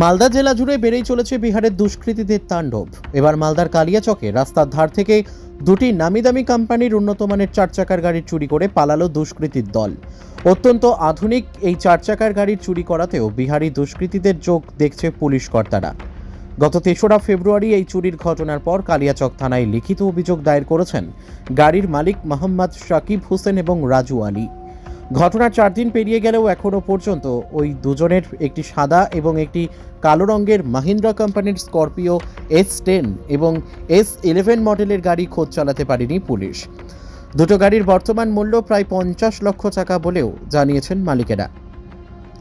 মালদা জেলা জুড়ে বেড়েই চলেছে বিহারের দুষ্কৃতীদের তাণ্ডব। এবার মালদার কালিয়াচকে রাস্তার ধার থেকে দুটি নামি দামি কোম্পানির উন্নত মানের চার চাকার গাড়ি চুরি করে পালালো দুষ্কৃতীর দল। অত্যন্ত আধুনিক এই চার চাকার গাড়ির চুরি করাতেও বিহারি দুষ্কৃতীদের চোখ দেখছে পুলিশ কর্তারা। গত তেসরা ফেব্রুয়ারি এই চুরির ঘটনার পর কালিয়াচক থানায় লিখিত অভিযোগ দায়ের করেছেন গাড়ির মালিক মোহাম্মদ শাকিব হোসেন এবং রাজু আলী। ঘটনার চার দিন পেরিয়ে গেলেও এখনও পর্যন্ত ওই দুজনের একটি সাদা এবং একটি কালো রঙের মাহিন্দ্রা কোম্পানির স্করপিও এস টেন এবং এস ইলেভেন মডেলের গাড়ি খোঁজ চালাতে পারেনি পুলিশ। দুটো গাড়ির বর্তমান মূল্য প্রায় পঞ্চাশ লক্ষ টাকা বলেও জানিয়েছেন মালিকেরা।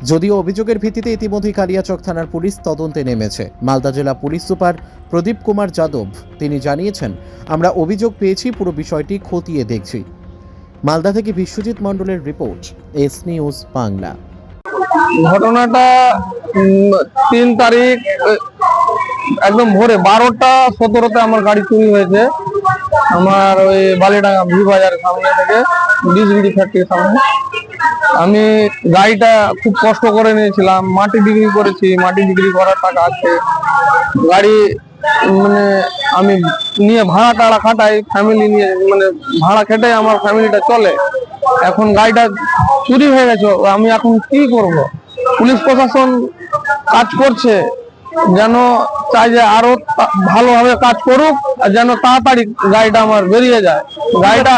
যদিও অভিযোগের ভিত্তিতে ইতিমধ্যেই কালিয়াচক থানার পুলিশ তদন্তে নেমেছে। মালদা জেলা পুলিশ সুপার প্রদীপ কুমার যাদব, তিনি জানিয়েছেন, আমরা অভিযোগ পেয়েছি, পুরো বিষয়টি খতিয়ে দেখছি। মালদা থেকে বিশ্বজিৎ মণ্ডলের রিপোর্ট, এস নিউজ বাংলা। ঘটনাটা তিন তারিখ একদম ভোরে বারোটা সতেরোতে আমার গাড়ি চুরি হয়েছে। আমার ওই বালিডাঙ্গা ভি বাজারের সামনে থেকে বিশ বিড়ি ফ্যাক্টরির সামনে। আমি গাড়িটা খুব কষ্ট করে নিয়েছিলাম, মাটি বিক্রি করেছি, মাটি বিক্রি করার টাকা আছে। গাড়ি মানে আমি নিয়ে ভাড়া টাড়া খাটাই ফ্যামিলি নিয়ে মানে ভাড়া খেটে আমার ফ্যামিলিটা চলে। এখন গাড়িটা চুরি হয়ে গেছে আমি এখন কি করব? পুলিশ প্রশাসন কাজ করছে যেন চাই যে আরও ভালোভাবে কাজ করুক আর যেন তাড়াতাড়ি গাড়িটা আমার বেরিয়ে যায়। গাড়িটা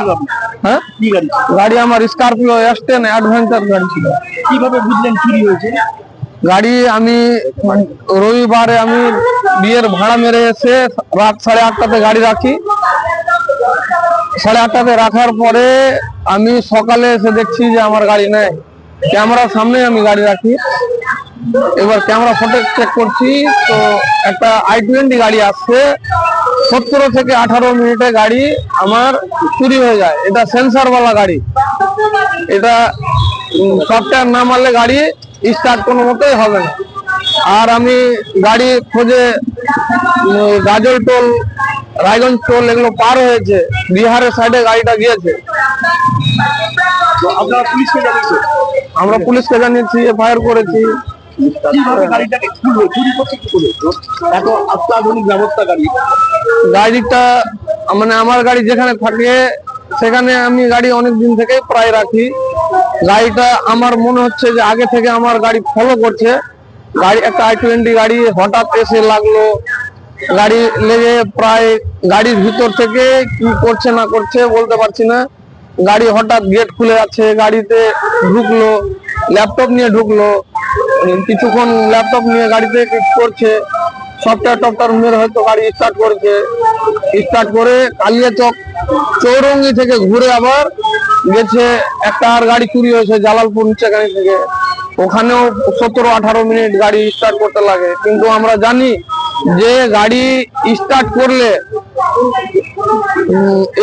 হ্যাঁ? গাড়ি? গাড়ি আমার স্করপিও এস টেন অ্যাডভেঞ্চার গাড়ি ছিল। কীভাবে বুঝলেন চুরি হয়েছে? গাড়ি আমি, রবিবারে আমি বিয়ের ভাড়া মেরে এসে রাত সাড়ে আটটাতে গাড়ি রাখি। সাড়ে আটটাতে রাখার পরে আমি সকালে এসে দেখছি যে আমার গাড়ি নেই। ক্যামেরার সামনে আমি গাড়ি রাখি। এবার ক্যামেরা ফটো চেক করছি, তো একটা আই টোয়েন্টি গাড়ি আসছে। সতেরো থেকে আঠারো মিনিটে গাড়ি আমার চুরি হয়ে যায়। এটা সেন্সার বালা গাড়ি। এটা সফটওয়্যার না মারলে গাড়ি স্টার্ট কোনো মতেই হবে না। আর আমি গাড়ি খোঁজে গাজল টোল রায়গঞ্জ টোল এগুলো পার হয়েছে বিহারের সাইডে গাড়িটা গিয়েছে। আমরা পুলিশকে জানিয়েছি এফআইআর করেছি। গাড়িটা মানে আমার গাড়ি যেখানে থাকে সেখানে আমি গাড়ি অনেক দিন থেকে প্রায় রাখি। গাড়িটা আমার মনে হচ্ছে যে আগে থেকে আমার গাড়ি ফলো করছে। গাড়ি, একটা আই টোয়েন্টি গাড়ি হঠাৎ এসে লাগল। গাড়ি লেগে প্রায় গাড়ির ভিতর থেকে কি করছে না করছে বলতে পারছি না। গাড়ি হঠাৎ গেট খুলে আছে গাড়িতে ঢুকলো ল্যাপটপ নিয়ে ঢুকলো। কিছুক্ষণ ল্যাপটপ নিয়ে গাড়িতে করছে। সফটওয়্যার টফটওয়্যার মেরে হয়তো গাড়ি স্টার্ট করেছে। স্টার্ট করে কালিয়াচক চৌরঙ্গি থেকে ঘুরে আবার গেছে একটা আর গাড়ি চুরি হয়েছে জালালপুর নিচেখানি থেকে। ওখানেও সতেরো আঠারো মিনিট গাড়ি স্টার্ট করতে লাগে। কিন্তু আমরা জানি যে গাড়ি স্টার্ট করলে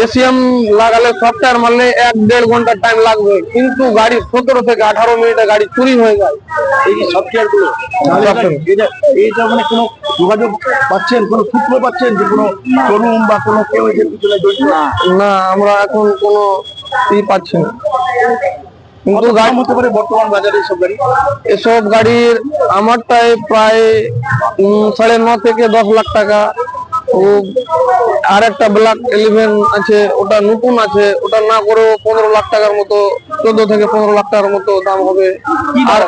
এসিএম লাগালে সফটওয়্যার মারলে এক দেড় ঘণ্টা টাইম লাগবে। কিন্তু গাড়ি সতেরো থেকে আঠারো মিনিটে গাড়ি চুরি হয়ে যায়। এই যে সফটওয়্যারগুলো। এটা এইটা মানে কোনো যোগাযোগ পাচ্ছেন কোনো সূত্র পাচ্ছেন যে কোনো শোরুম বা কোনো কেউ পিছনে না আমরা এখন কোনো ই পাচ্ছি না। কিন্তু গাড়ি হতে পারে বর্তমান বাজারে সব গাড়ি। এসব গাড়ির আমারটাই প্রায় সাড়ে ন থেকে দশ লাখ টাকা। ও আর একটা ব্ল্যাক ইলেভেন আছে ওটা নতুন আছে ওটা না করেও পনেরো লাখ টাকার মতো চোদ্দ থেকে পনেরো লাখ টাকার মতো দাম হবে। আর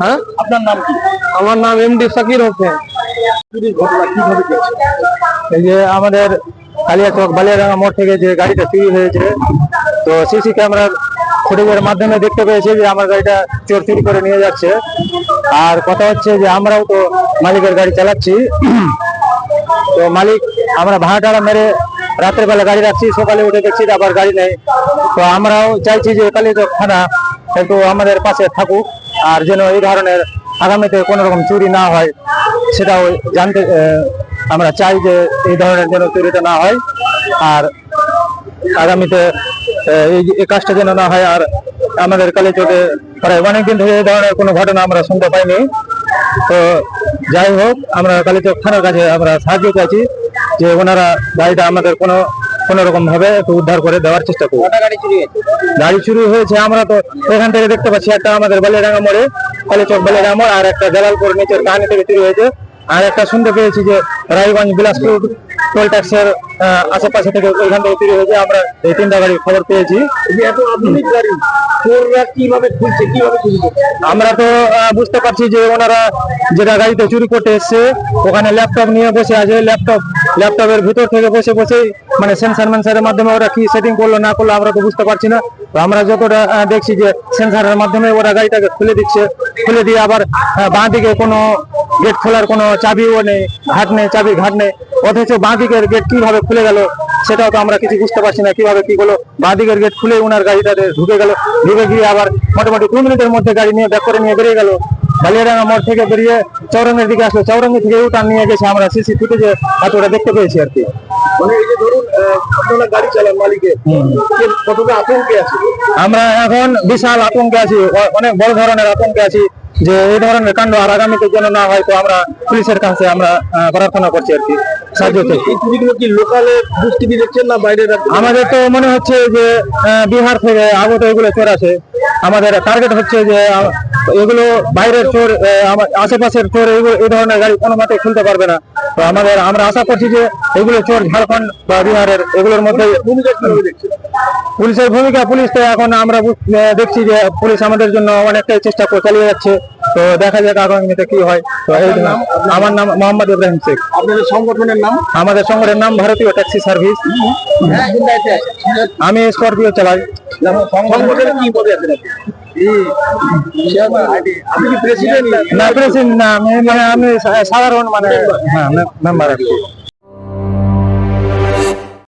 হ্যাঁ? আপনার নাম কি? আমার নাম এমডি সাকির হোসেন। এই যে আমাদের কালিয়াচক বালিয়াডাঙ্গা মোড় থেকে যে গাড়িটা চুরি হয়েছে তো সিসি ক্যামেরার ফুটেজের মাধ্যমে দেখতে পেয়েছি যে আমার গাড়িটা চোর চুরি করে নিয়ে যাচ্ছে। আর কথা হচ্ছে যে আমরাও তো মালিকের গাড়ি চালাচ্ছি। তো মালিক, আমরা ভাড়া টাড়া মেরে রাতের বেলা গাড়ি রাখছি, সকালে উঠে দেখছি আবার গাড়ি নেই। তো আমরাও চাইছি যে কালিয়াচক থানা একটু আমাদের পাশে থাকুক, আর যেন এই ধরনের আগামীতে কোনো রকম চুরি না হয়, সেটাও জানতে আমরা চাই যে এই ধরনের যেন চুরিটা না হয়। আর আগামীতে এই কাজটা যেন না হয় আর আমাদের কালীচকে প্রায় অনেকদিন ধরে এই ধরনের কোনো ঘটনা আমরা শুনতে পাইনি। তো যাই হোক আমরা কালীচক থানার কাছে আমরা সাহায্য চাইছি যে ওনারা গাড়িটা আমাদের কোনো কোনো রকম ভাবে একটু উদ্ধার করে দেওয়ার চেষ্টা করুন গাড়ি চুরি হয়েছে? আমরা তো এখান থেকে দেখতে পাচ্ছি একটা আমাদের বালিয়াডাঙ্গা মোড়ে কালীচক বালিয়াডাঙ্গা মোড় আর একটা জালালপুর নিচের কাহানি থেকে চুরি হয়েছে। আর একটা শুনতে পেয়েছি যে রায়গঞ্জ বিলাসপুর টোল ট্যাক্সের আশেপাশে থেকে ওইখান থেকে চুরি হয়েছে আমরা এই তিনটা গাড়ির খবর পেয়েছি। এত আধুনিক গাড়ি চোররা কীভাবে খুলছে কীভাবে চুরি করছে আমরা তো বুঝতে পারছি যে ওনারা যেটা গাড়িতে চুরি করতে এসছে ওখানে ল্যাপটপ নিয়ে বসে আছে। ল্যাপটপ ল্যাপটপের ভিতর থেকে বসে বসে মানে সেন্সার মেন্সারের মাধ্যমে ওরা কি সেটিং করল না করল আমরা তো বুঝতে পারছি না। তো আমরা যতটা দেখছি যে সেন্সারের মাধ্যমে ওরা গাড়িটাকে খুলে দিচ্ছে খুলে দিয়ে আবার বাঁ দিকে কোনো গেট খোলার কোনো চাবিও নেই ঘাট নেই চাবি ঘাট নেই। অথচ বাঁ দিকের গেট কীভাবে খুলে গেল সেটাও তো আমরা কিছু বুঝতে পারছি না কীভাবে কি করল বাঁ দিকের গেট খুলে ওনার গাড়িটাতে ঢুকে গেল ঢুকে গিয়ে আবার মোটামুটি দু মিনিটের মধ্যে গাড়ি নিয়ে ব্যাক করে নিয়ে বেরিয়ে গেল। বালিয়াডাঙ্গা মোড় থেকে বেরিয়ে চৌরঙ্গের দিকে আসলো। চৌরঙ্গি থেকে উঠান নিয়ে গেছে আমরা সিসি ফুটেজে হাতুড়া দেখতে পেয়েছি আর কি। মানে আমরা এখন বিশাল আতঙ্কে আছি অনেক বড় ধরনের আতঙ্কে আছি যে এই ধরনের কাণ্ড আর আগামীতে যেন না হয় তো আমরা পুলিশের কাছে আমরা প্রার্থনা করছি আর কি। কি লোকালে দুষ্কৃতি দেখছেন না আমাদের তো মনে হচ্ছে যে বিহার থেকে আগত এগুলো চোর আমাদের টার্গেট হচ্ছে যে এগুলো বাইরের চোর আশেপাশের চোর এগুলো এই ধরনের গাড়ি কোনো মতে খুলতে পারবে না। তো আমাদের আমরা আশা করছি যে এগুলো চোর ঝাড়খণ্ড বা বিহারের এগুলোর মধ্যে পুলিশের ভূমিকা পুলিশ তো এখন আমরা দেখছি যে পুলিশ আমাদের জন্য অনেকটাই চেষ্টা করে চালিয়ে যাচ্ছে। তো দেখা যাক আগামীতে কি হয়। তো? আমার নাম মোহাম্মদ ইব্রাহিম শেখ। আপনাদের সংগঠনের নাম? আমাদের সংগঠনের নাম ভারতীয় ট্যাক্সি সার্ভিস। আমি স্করপিও চালাই। না? প্রেসিডেন্ট না আমি মানে আমি সাধারণ মানে হ্যাঁ মেম্বার আর কি।